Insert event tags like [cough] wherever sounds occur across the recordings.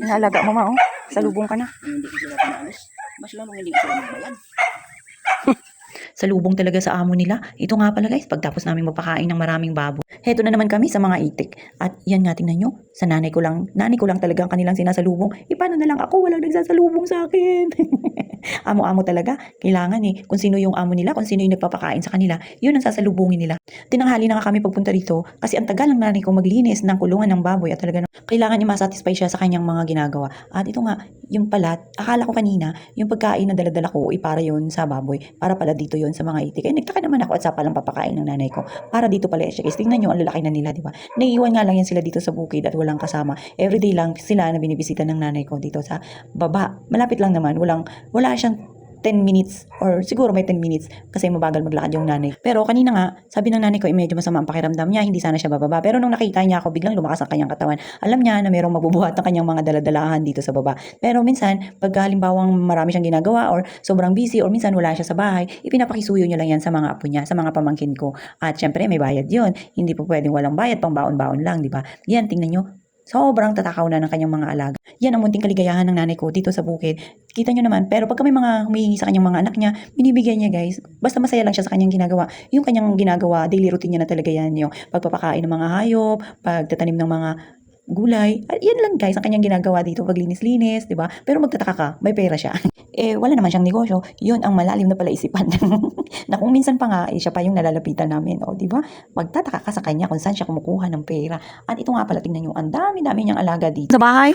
Nalaga mo ma, oh. Salubong ka na. Yung hindi ko sila pinaalis. Mas lamang hindi ko sila magbayan. [laughs] Salubong talaga sa amo nila. Ito nga pala guys, pagtapos namin magpakain ng maraming babo. Heto na naman kami sa mga itik. At yan nga, tingnan nyo. Sa nanay ko lang, nanay ko lang talaga ang kanilang sinasalubong. E paano na lang ako, walang nagsasalubong sa akin. [laughs] Amo-amo talaga. Kailangan eh. Kung sino yung amo nila, kung sino yung nagpapakain sa kanila, yun ang sasalubungin nila. Tinanghali na nga kami pagpunta dito kasi ang tagal ng nanay ko maglinis ng kulungan ng baboy at talaga kailangan niya masatisfy siya sa kanyang mga ginagawa. At ito nga, yung pala, akala ko kanina, yung pagkain na daladala ko, ay para yun sa baboy. Para pala dito yun sa mga itik. Ay, nagtaka naman ako at sa palang papakain ng nanay ko. Para dito pala siya. Guys, tingnan nyo, ang lalaki na nila, di ba? Naiiwan nga lang yan sila dito sa bukid at walang kasama. Everyday lang sila na binibisita ng nanay ko dito sa baba. Malapit lang naman. Walang, wala siyang 10 minutes or siguro may 10 minutes kasi mabagal maglakad yung nanay. Pero kanina nga, sabi ng nanay ko, eh, medyo masama ang pakiramdam niya, hindi sana siya bababa. Pero nung nakita niya ako, biglang lumakas ang kanyang katawan. Alam niya na mayroong mabubuhat ng kanyang mga daladalahan dito sa baba. Pero minsan, pag halimbawang marami siyang ginagawa or sobrang busy or minsan wala siya sa bahay, ipinapakisuyo niya lang yan sa mga apo niya, sa mga pamangkin ko. At syempre, may bayad yun. Hindi po pwedeng walang bayad, pang baon-baon lang, di ba? Yan, tingnan nyo, Sobrang tatakaw na ng kanyang mga alaga. Yan ang munting kaligayahan ng nanay ko dito sa bukid. Kita nyo naman, pero pagka may mga humihingi sa kanyang mga anak niya, binibigyan niya guys. Basta masaya lang siya sa kanyang ginagawa. Yung kanyang ginagawa, daily routine niya na talaga yan. Yung pagpapakain ng mga hayop, pagtatanim ng mga gulay. At yan lang guys, ang kanyang ginagawa dito, paglinis-linis, di ba? Pero magtataka ka, may pera siya. [laughs] eh, wala naman siyang negosyo. Yun ang malalim na palaisipan. [laughs] na kung minsan pa nga, eh, siya pa yung nalalapitan namin. O, di ba? Magtataka ka sa kanya kung saan siya kumukuha ng pera. At ito nga pala, tingnan nyo, ang dami-dami niyang alaga dito. Sa bahay?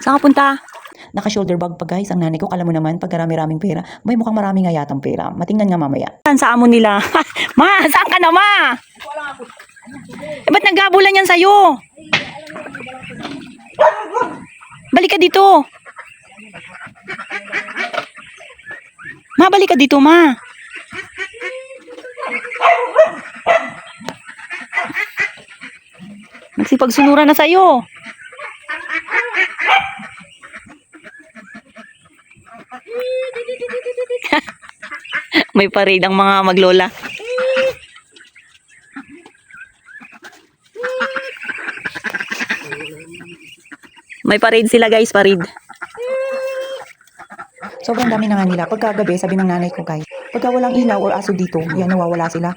Saan ka punta? Naka-shoulder bag pa guys, ang nanay ko. Alam mo naman, pag marami-raming pera, may mukhang marami nga yatang pera. Matingnan nga mamaya. Saan sa amo nila? [laughs] ma, saan ka na ma? Eh, ba't naggabulan yan sa'yo? Balik ka dito. Ma, balik ka dito, ma. Nagsipagsunura na sa'yo. [laughs] May parade ang mga maglola. May parade sila guys, parade. Sobrang dami na nga nila. Pagkagabi, sabi ng nanay ko guys, pagka walang ilaw or aso dito, yan, nawawala sila.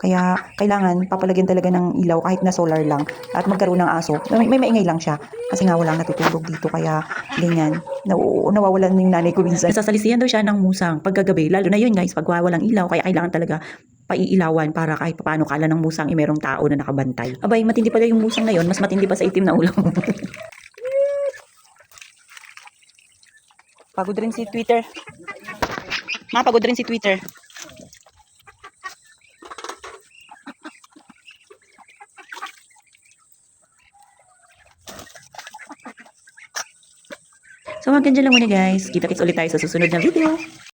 Kaya kailangan papalagyan talaga ng ilaw kahit na solar lang at magkaroon ng aso. May, may maingay lang siya kasi nga walang natutulog dito kaya ganyan. Naw, nawawalan yung nanay ko minsan. Sasalisiyan daw siya ng musang pagkagabi. Lalo na yun guys, pag walang ilaw kaya kailangan talaga paiilawan para kahit paano kala ng musang eh merong tao na nakabantay. Abay, matindi pala yung musang na yun, mas matindi pa sa itim na ulo. [laughs] Pagod rin si Twitter. Ma, pagod rin si Twitter. So hanggang lang muna guys. Kita-kits ulit tayo sa susunod na video.